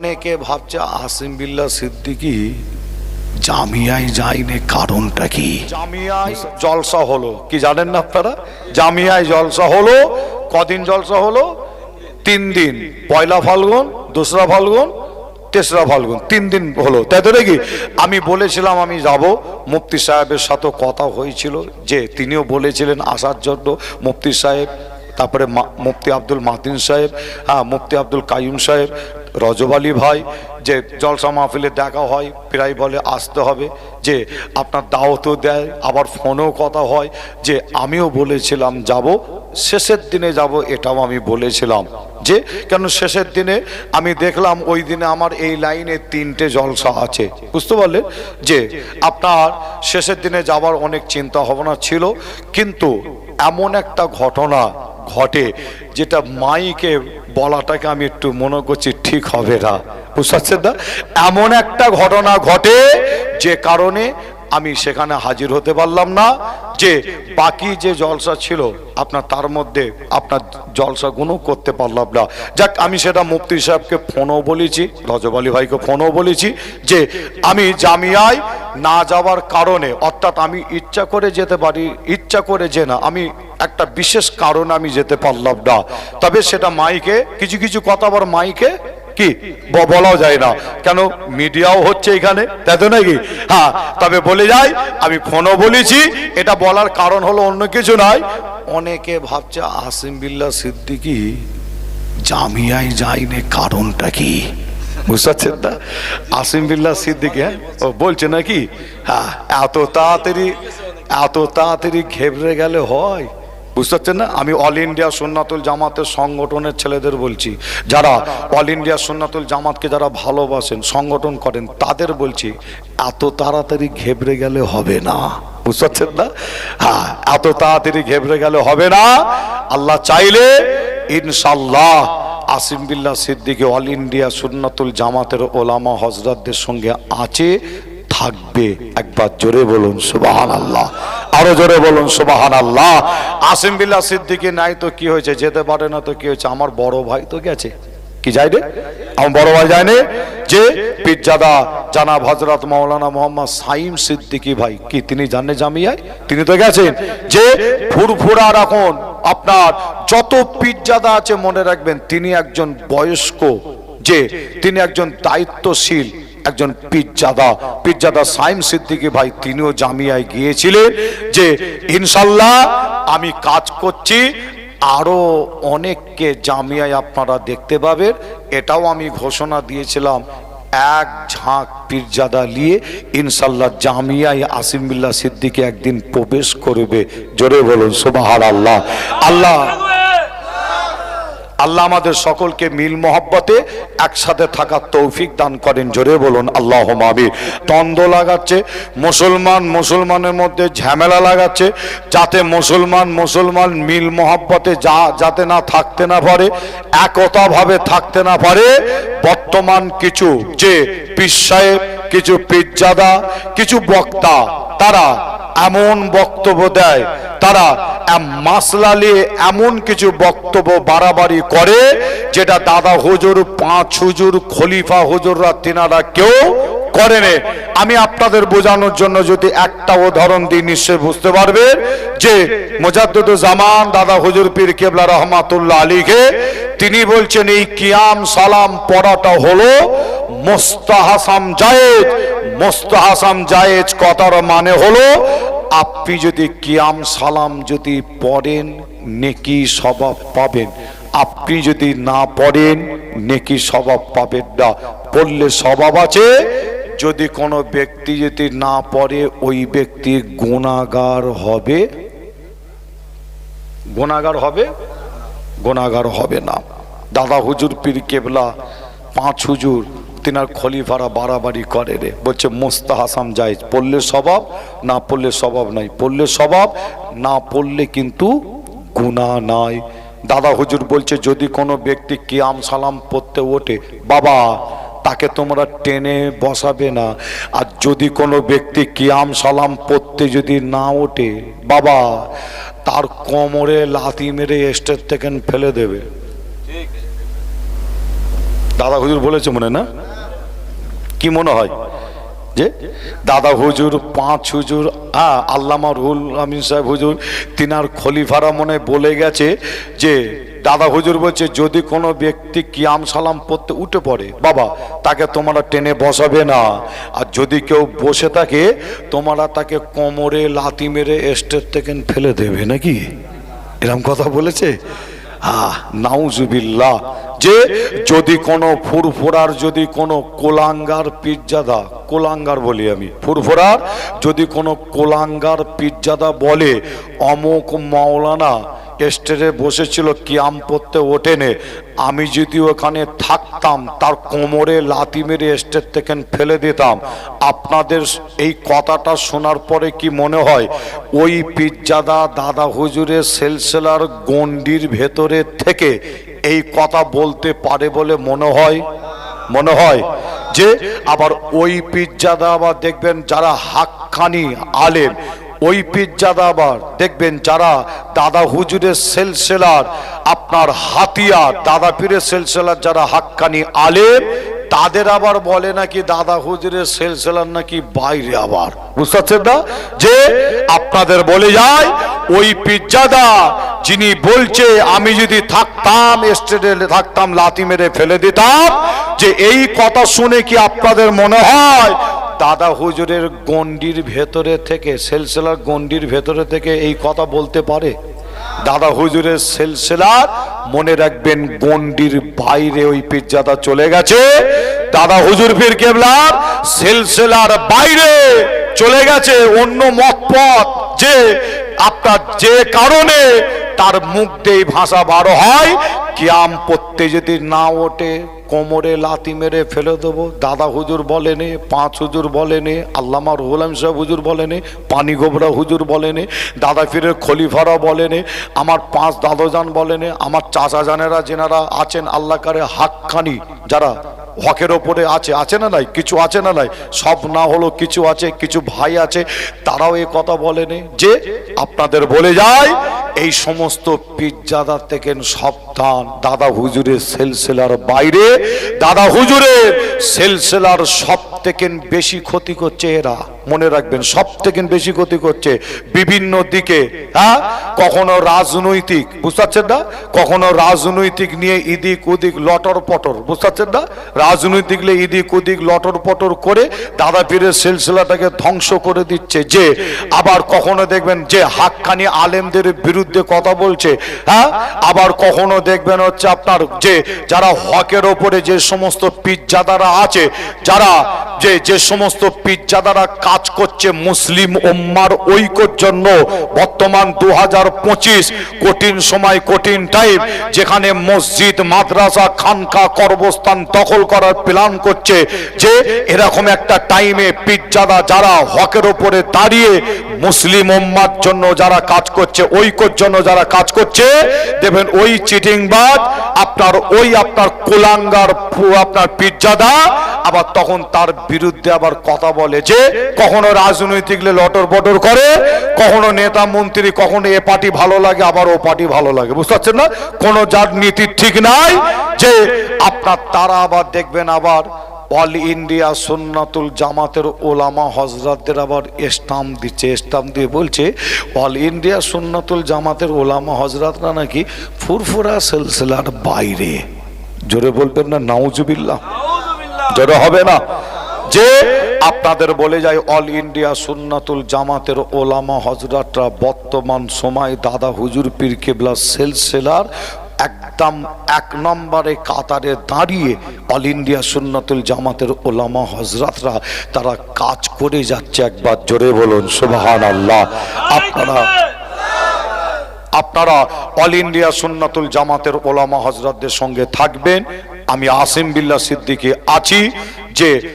অনেকে ভাবছে আসিম বিল্লা সিদ্দিকি জামিয়ায় যায়নি কারণটা কি? জামিয়ায় জলসা হলো, কি জানেন না আপনারা? জামিয়ায় জলসা হলো, কদিন জলসা হলো? তিন দিন। পয়লা ফাল্গুন, দোসরা ফাল্গুন, তেসরা ফাল্গুন, তিন দিন হলো। তাই তো নাকি? আমি বলেছিলাম আমি যাব। মুফতি সাহেবের সাথে কথা হয়েছিল যে তিনিও বলেছিলেন আসার জন্য। মুফতি সাহেব, তারপরে মুফতি আব্দুল মাতিন সাহেব হ্যাঁ মুফতি আব্দুল কাইম সাহেব রজব আলী ভাই, যে জলসা মাহফিলে দেখা হয়, প্রায় বলে আসতে হবে, যে আপনার দাওয়াতও দেয়, আবার ফোনেও কথা হয়, যে আমিও বলেছিলাম যাব, শেষের দিনে যাব এটাও আমি বলেছিলাম, যে কেন শেষের দিনে আমি দেখলাম ওই দিনে আমার এই লাইনে তিনটে জলসা আছে, বুঝতে পারলেন? যে আপনার শেষের দিনে যাবার অনেক চিন্তা ভাবনা ছিল, কিন্তু এমন একটা ঘটনা ঘটে, যেটা মাইকে বলাটাকে আমি একটু মনে করছি ঠিক হবে না। বুঝতে না? এমন একটা ঘটনা ঘটে, যে কারণে আমি সেখানে হাজির হতে পারলাম না, যে বাকি যে জলসা ছিল, আপনার তার মধ্যে আপনার জলসাগুলো করতে পারলাম না। যাক, আমি সেটা মুফতি সাহেবকে ফোনও বলেছি, রজব আলী ভাইকে ফোনও বলেছি, যে আমি জামিয়ায় না যাওয়ার কারণে, অর্থাৎ আমি ইচ্ছা করে যেতে পারি, ইচ্ছা করে যে না, আমি একটা বিশেষ কারণ আমি যেতে পারলাম না। তবে সেটা মাইকে, কিছু কিছু কথা আবার মাইকে কি? বলাও যায় না। কেন? মিডিয়াও হচ্ছে এখানে, তাই তো নাকি? হ্যাঁ তবে বলে যাই, আমি ফোনও বলেছি, এটা বলার কারণ হলো অন্য কিছু নয়। অনেকে ভাবছে, আসিম বিল্লা সিদ্দিকি জামিয়ায় যায়নি, কারণটা কি? বুঝতে পারছেন না? আসিম বিল্লা সিদ্দিকি হ্যাঁ? ও, বলছে নাকি? হ্যাঁ এত তাড়াতাড়ি এত তাড়াতাড়ি ঘেবড়ে গেলে হয়। বুঝতে পারছেন না? আমি অল ইন্ডিয়া সুন্নাতুল জামাতের সংগঠনের ছেলেদের বলছি, যারা অল ইন্ডিয়া সুন্নাতুল জামাতকে যারা ভালোবাসেন, সংগঠন করেন, তাদের বলছি, এত তাড়াতাড়ি ঘেবড়ে গেলে হবে না। বুঝতে পারছেন না? হ্যাঁ এত তাড়াতাড়ি ঘেবড়ে গেলে হবে না। আল্লাহ চাইলে ইনশাল্লাহ আসিম বিল্লাহ সিদ্দিকে অল ইন্ডিয়া সুন্নাতুল জামাতের ওলামা হজরতদের সঙ্গে আছে। থাকবে। একবার জোরে বলুন সুবাহান আল্লাহ আরও জোরে বলুন সুবাহান আল্লাহ আসিম বিল্লাহ সিদ্দিকি, নাই তো কি হয়েছে? যেতে পারে না তো কি হয়েছে? আমার বড় ভাই তো গেছে। কি যাই রে? আমার বড় ভাই যায়নি যে পিজ্জাদা জানাব হজরত মৌলানা মোহাম্মদ সাইম সিদ্দিকি ভাই। কি, তিনি জানে জামিয়ায়? তিনি তো গেছেন। যে ফুরফুরা রাখুন, আপনার যত পিজ্জাদা আছে মনে রাখবেন, তিনি একজন বয়স্ক। যে, তিনি একজন দায়িত্বশীল। একজন পিজ্জাদা পিজ্জাদা সাইম সিদ্দিকি ভাই, তিনিও জামিয়ায় গিয়েছিলেন যে, ইনশাল্লাহ আমি কাজ করছি, আরও অনেককে জামিয়ায় আপনারা দেখতে পাবেন। এটাও আমি ঘোষণা দিয়েছিলাম, এক ঝাঁক পীরজাদা নিয়ে ইনশাল্লাহ জামিয়ায় আসিমবিল্লা সিদ্দিকে একদিন প্রবেশ করবে। জোরে বলুন সুবাহার আল্লাহ আল্লাহ আল্লাহ আমাদের সকলকে মিল মহব্বতে একসাথে থাকার তৌফিক দান করেন। জোরে বলুন আল্লাহ মাবি দ্বন্দ্ব লাগাচ্ছে, মুসলমান মুসলমানের মধ্যে ঝামেলা লাগাচ্ছে, যাতে মুসলমান মুসলমান মিল মহব্বতে যা, যাতে না থাকতে না পারে, একতাভাবে থাকতে না পারে, বর্তমান কিছু যে পীর কিছু পীরজাদা, কিছু বক্তা, তারা এমন বক্তব্য দেয় তারা মাসলা নিয়ে এমন কিছু বক্তব্য বাড়াবাড়ি করে, যেটা দাদা হুজুর, পাঁচ হুজুর, খলিফা হুজুররা, তিনারা কেউ করেনি আমি আপনাদের বোঝানোর জন্য যদি একটা উদাহরণ দিই নিশ্চয় বুঝতে পারবে যে মোজাদ্দুদ জামান দাদা হুজুর পীর কেবলা রহমাতুল্লাহ আলীকে, তিনি বলছেন, এই কিয়াম সালাম পড়াটা হলো মোস্তাহাসাম জায়েজ মোস্তাহাসাম জায়েজ কথার মানে হলো আপনি যদি কিয়াম সালাম যদি পড়েন, নেকি স্বভাব পাবেন। আপনি যদি না পড়েন, নেকি স্বভাব পাবেন না। পড়লে স্বভাব আছে, যদি কোনো ব্যক্তি যদি না পড়ে, ওই ব্যক্তি গুণাগার হবে। গুণাগার হবে? গুণাগার হবে না। দাদা হুজুর পীর কেবলা, পাঁচ হুজুর তিনার খলিফারা বাড়াবাড়ি করে রে। বলছে মোস্তা হাসাম যায় পড়লে স্বভাব, না পড়লে স্বভাব নাই। পড়লে স্বভাব, না পড়লে কিন্তু গুণা নাই। দাদা হুজুর বলছে, যদি কোনো ব্যক্তি কিয়াম সালাম পড়তে ওঠে, বাবা, তাকে তোমরা টেনে বসাবে না। আর যদি কোনো ব্যক্তি কিয়াম সালাম পড়তে যদি না ওঠে, বাবা, তার কোমরে লাথি মেরে স্টেজ থেকে ফেলে দেবে। দাদা হুজুর বলেছে মনে না? কি মনে হয়? যে দাদা হুজুর, পাঁচ হুজুর হ্যাঁ আল্লামা রুহুল আমিন সাহেব হুজুর, তিনার খলিফারা মনে বলে গেছে যে, দাদা হুজুর বলছে, যদি কোনো ব্যক্তি কিয়াম সালাম পড়তে উঠে পড়ে, বাবা, তাকে তোমরা টেনে বসাবে না। আর যদি কেউ বসে থাকে, তোমরা তাকে কোমরে লাতি মেরে স্টেজ থেকে ফেলে দেবে নাকি? এরম কথা বলেছে? আহ, নাউজুবিল্লাহ। যে যদি কোনো ফুরফুরার, যদি কোনো কোলাঙ্গার পিজ্জাদা কোলাঙ্গার বলি আমি, ফুরফুরার, যদি কোনো কোলাঙ্গার পিজ্জাদা বলে, অমুক মাওলানা স্টেজে বসেছিল, কিয়াম পড়তে ওঠেনে, আমি যদি ওখানে থাকতাম, তার কোমরে লাতি মেরে স্টেজ থেকে ফেলে দিতাম, আপনাদের এই কথাটা শোনার পরে কি মনে হয়, ওই পিজ্জাদা দাদা হুজুরের সেলসেলার গন্ডির ভেতরে থেকে এই কথা বলতে পারে বলে মনে হয় মনে হয় যে আবার ওই পিজ্জাদা আবার দেখবেন যারা হাক্কানি আলেম, ওই পিজ্জাদা আবার দেখবেন যারা দাদা হুজুরের সেলসেলার, আপনার হাতিয়ার দাদা পীরের সেলসেলার যারা হাক্কানি আলেম তাদের আবার বলে নাকি দাদা হুজুরের সেলসেলার নাকি বাইরে আবার। বুঝতে পারছেন না? যে আপনাদের বলে যায়, ওই পিজ্জাদা যিনি বলছে, আমি যদি থাকতাম স্টেডে থাকতাম লাতি মেরে ফেলে দিতাম, যে এই কথা শুনে কি আপনাদের মনে হয় দাদা হুজুরের গন্ডির ভেতরে থেকে, সেলসেলার গন্ডির ভেতরে থেকে এই কথা বলতে পারে? দাদা হুজুরের সেলসেলার মনে রাখবেন গন্ডির বাইরে ওই পিজ্জাদা চলে গেছে। দাদা হুজুর ফির কেবলার সেলসেলার বাইরে চলে গেছে, অন্য মত পথ যে আপনার যে কারণে তার মুখ দিয়ে ভাষা বারো হয়। কিয়াম পড়তে যদি না ওঠে কোমরে লাতি মেরে ফেলে দেবো। দাদা হুজুর বলেনে, পাঁচ হুজুর বলেনে, আল্লামা রুহুলাম সাহেব হুজুর বলেনে, পানি গোবরা হুজুর বলেনে, দাদা ফিরের খলিফারা বলেনে, আমার পাঁচ দাদোজান বলেনে, আমার চাচাজানেরা যেনারা আছেন আল্লাহ কারে হাক্কানি যারা হকের ওপরে আছে আছে না নাই? কিছু আছে না নাই? সব না হলো কিছু আছে, কিছু ভাই আছে, তারাও এ কথা বলেনি যে আপনাদের বলে যায়, এই সমস্ত পিজ্জাদার থেকে সাবধান। দাদা হুজুরের সেলসেলার বাইরে, দাদা হুজুরের সেলসেলার সব থেকে বেশি ক্ষতি করছে এরা। মনে রাখবেন সব থেকে বেশি ক্ষতি করছে বিভিন্ন দিকে হ্যাঁ? কখনো রাজনৈতিক, বুঝতে পারছেন না? কখনো রাজনৈতিক নিয়ে ইদিক উদিক লটর পটর, বুঝতে পারছেন না? রাজনৈতিক নিয়ে ইদিক উদিক লটর পটর করে দাদা পীরের সিলসিলাটাকে ধ্বংস করে দিচ্ছে যে, আবার কখনো দেখবেন যে হাক্কানি আলেমদের বিরুদ্ধে কথা বলছে হ্যাঁ? আবার কখনো দেখবেন হচ্ছে আপনার যে, যারা হকের ওপরে যে সমস্ত পিজ্জাদারা আছে, যারা যে যে সমস্ত পিজ্জাদারা কাজ করছে মুসলিম উম্মার ঐক্যর জন্য। বর্তমান দু হাজার পঁচিশ কঠিন সময়, কঠিন টাইম যেখানে মসজিদ, মাদ্রাসা, খানকা কর্মস্থান দখল করার প্ল্যান করছে যে, এরকম একটা টাইমে পিজ্জাদা যারা হকের ওপরে দাঁড়িয়ে মুসলিম উম্মার জন্য যারা কাজ করছে, ঐক্যর জন্য যারা কাজ করছে, দেখবেন ওই চিটিংবাজ আপনার ওই আপনার কোলাঙ্গার, আপনার পিজ্জাদা, আবার তখন তার বিরুদ্ধে আবার কথা বলে যে কখনো রাজনৈতিক লটর বটর করে কখনো নেতা মন্ত্রী কখনো এ পার্টি ভালো লাগে আবার ও পার্টি ভালো লাগে। বুঝতে পারছেন না? কোনো যার নীতি ঠিক নাই যে আপনার তারা আবার দেখবেন আবার অল ইন্ডিয়া সুন্নাতুল জামাতের ওলামা হজরতদের আবার স্টাম্প দিচ্ছে স্টাম্প দিয়ে বলছে অল ইন্ডিয়া সুন্নাতুল জামাতের ওলামা হজরতরা নাকি ফুরফুরা সিলসিলার বাইরে। জোরে বলবেন না নাউজুবিল্লাহ। জোরে হবে না। যে আপনাদের বলে যায়, অল ইন্ডিয়া সুন্নাতুল জামাতের ওলামা হজরতরা বর্তমান সময় দাদা হুজুর পীর কেবলা সেলসেলার একদম এক নম্বরে কাতারে দাঁড়িয়ে অল ইন্ডিয়া সুন্নাতুল জামাতের ওলামা হজরতরা তারা কাজ করে যাচ্ছে একবার জোরে বলুন সুবাহান আল্লাহ আপনারা আপনারা অল ইন্ডিয়া সুন্নাতুল জামাতের ওলামা হজরতদের সঙ্গে থাকবেন। আমি আসিম বিল্লা সিদ্দিকে আছি যে